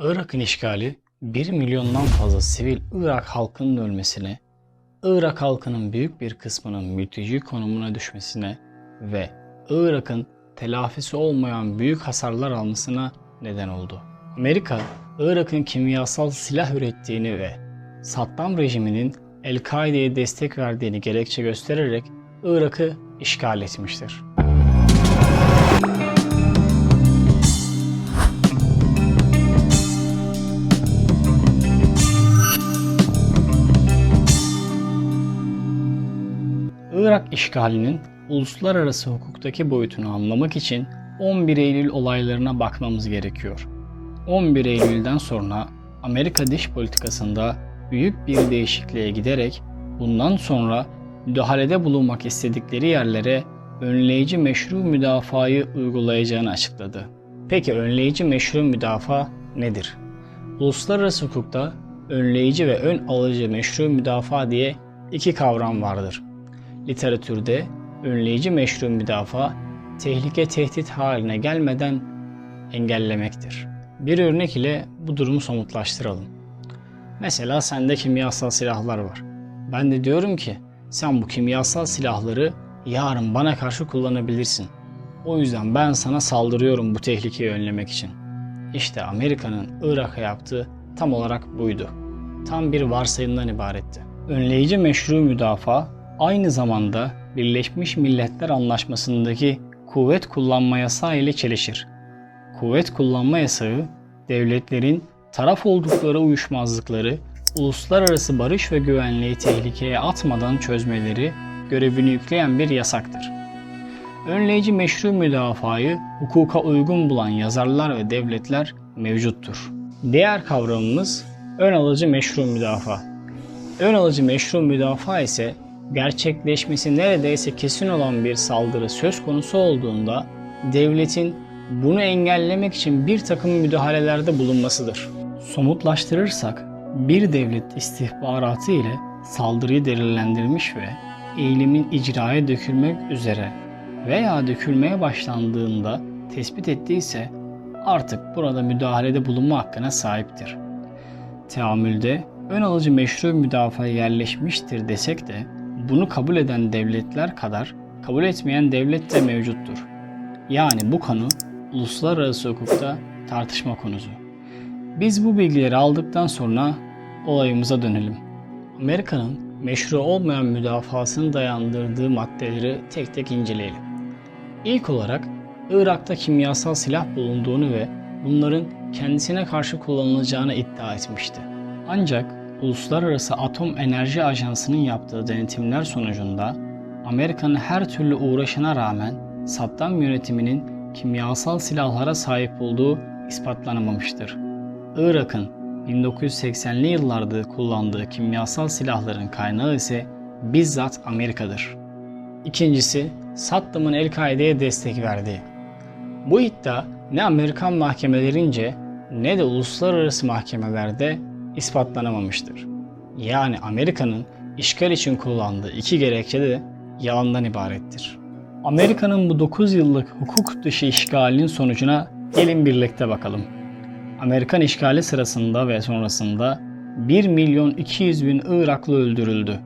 Irak'ın işgali 1 milyondan fazla sivil Irak halkının ölmesine, Irak halkının büyük bir kısmının mülteci konumuna düşmesine ve Irak'ın telafisi olmayan büyük hasarlar almasına neden oldu. Amerika, Irak'ın kimyasal silah ürettiğini ve Saddam rejiminin El-Kaide'ye destek verdiğini gerekçe göstererek Irak'ı işgal etmiştir. Irak işgalinin uluslararası hukuktaki boyutunu anlamak için 11 Eylül olaylarına bakmamız gerekiyor. 11 Eylül'den sonra Amerika dış politikasında büyük bir değişikliğe giderek bundan sonra müdahalede bulunmak istedikleri yerlere önleyici meşru müdafayı uygulayacağını açıkladı. Peki önleyici meşru müdafaa nedir? Uluslararası hukukta önleyici ve ön alıcı meşru müdafaa diye iki kavram vardır. Literatürde önleyici meşru müdafaa tehlike tehdit haline gelmeden engellemektir. Bir örnek ile bu durumu somutlaştıralım. Mesela sende kimyasal silahlar var. Ben de diyorum ki sen bu kimyasal silahları yarın bana karşı kullanabilirsin. O yüzden ben sana saldırıyorum bu tehlikeyi önlemek için. İşte Amerika'nın Irak'a yaptığı tam olarak buydu. Tam bir varsayımdan ibaretti. Önleyici meşru müdafaa aynı zamanda Birleşmiş Milletler Anlaşması'ndaki kuvvet kullanma yasağı ile çelişir. Kuvvet kullanma yasağı, devletlerin taraf oldukları uyuşmazlıkları uluslararası barış ve güvenliği tehlikeye atmadan çözmeleri görevini yükleyen bir yasaktır. Önleyici meşru müdafayı hukuka uygun bulan yazarlar ve devletler mevcuttur. Diğer kavramımız ön alıcı meşru müdafaa. Ön alıcı meşru müdafaa ise gerçekleşmesi neredeyse kesin olan bir saldırı söz konusu olduğunda devletin bunu engellemek için bir takım müdahalelerde bulunmasıdır. Somutlaştırırsak bir devlet istihbaratı ile saldırıyı delillendirmiş ve eğilimin icraya dökülmek üzere veya dökülmeye başlandığında tespit ettiyse artık burada müdahalede bulunma hakkına sahiptir. Teamülde ön alıcı meşru müdafaa yerleşmiştir desek de bunu kabul eden devletler kadar kabul etmeyen devlet de mevcuttur. Yani bu konu uluslararası hukukta tartışma konusu. Biz bu bilgileri aldıktan sonra olayımıza dönelim. Amerika'nın meşru olmayan müdafasını dayandırdığı maddeleri tek tek inceleyelim. İlk olarak Irak'ta kimyasal silah bulunduğunu ve bunların kendisine karşı kullanılacağını iddia etmişti. Ancak Uluslararası Atom Enerji Ajansı'nın yaptığı denetimler sonucunda Amerika'nın her türlü uğraşına rağmen Saddam yönetiminin kimyasal silahlara sahip olduğu ispatlanamamıştır. Irak'ın 1980'li yıllarda kullandığı kimyasal silahların kaynağı ise bizzat Amerika'dır. İkincisi, Saddam'ın El-Kaide'ye destek verdiği. Bu iddia ne Amerikan mahkemelerince ne de uluslararası mahkemelerde ispatlanamamıştır. Yani Amerika'nın işgal için kullandığı iki gerekçe de yalandan ibarettir. Amerika'nın bu 9 yıllık hukuk dışı işgalinin sonucuna gelin birlikte bakalım. Amerikan işgali sırasında ve sonrasında 1 milyon 200 bin Iraklı öldürüldü.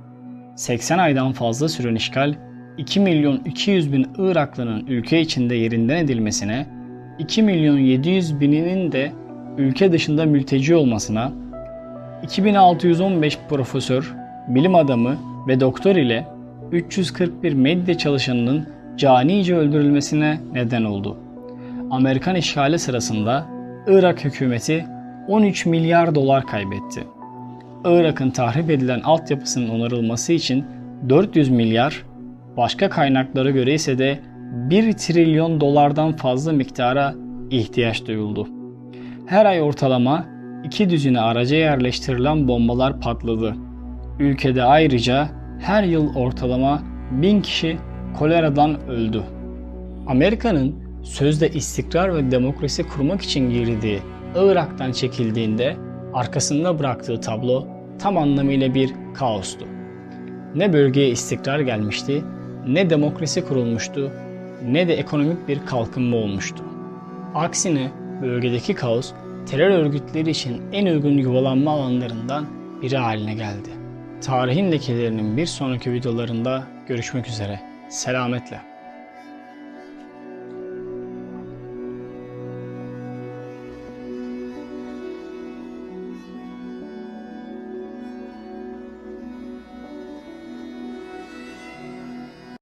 80 aydan fazla süren işgal 2 milyon 200 bin Iraklının ülke içinde yerinden edilmesine, 2 milyon 700 bininin de ülke dışında mülteci olmasına, 2615 profesör, bilim adamı ve doktor ile 341 medya çalışanının canice öldürülmesine neden oldu. Amerikan işgali sırasında Irak hükümeti 13 milyar dolar kaybetti. Irak'ın tahrip edilen altyapısının onarılması için 400 milyar, başka kaynaklara göre ise de 1 trilyon dolardan fazla miktara ihtiyaç duyuldu. Her ay ortalama iki düzine araca yerleştirilen bombalar patladı. Ülkede ayrıca her yıl ortalama 1000 kişi koleradan öldü. Amerika'nın sözde istikrar ve demokrasi kurmak için girdiği Irak'tan çekildiğinde arkasında bıraktığı tablo tam anlamıyla bir kaostu. Ne bölgeye istikrar gelmişti, ne demokrasi kurulmuştu, ne de ekonomik bir kalkınma olmuştu. Aksine bölgedeki kaos terör örgütleri için en uygun yuvalanma alanlarından biri haline geldi. Tarihin lekelerinin bir sonraki videolarında görüşmek üzere. Selametle.